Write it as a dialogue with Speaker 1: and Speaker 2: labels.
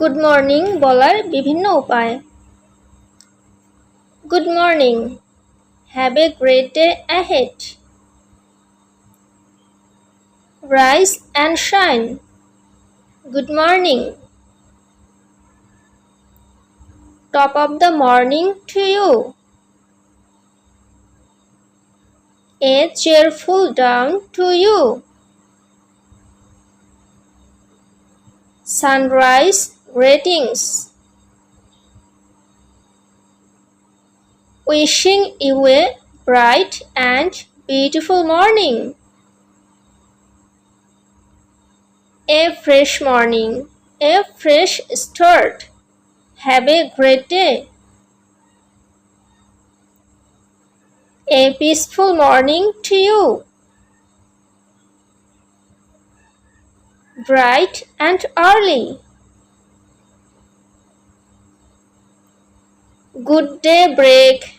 Speaker 1: Good morning বলার বিভিন্ন উপায়। Good morning have a great day ahead rise and shine good morning top of the morning to you a cheerful dawn to you Sunrise greetings. Wishing you a bright and beautiful morning. A fresh morning, a fresh start. Have a great day. A peaceful morning to you. Bright and early. Good day break.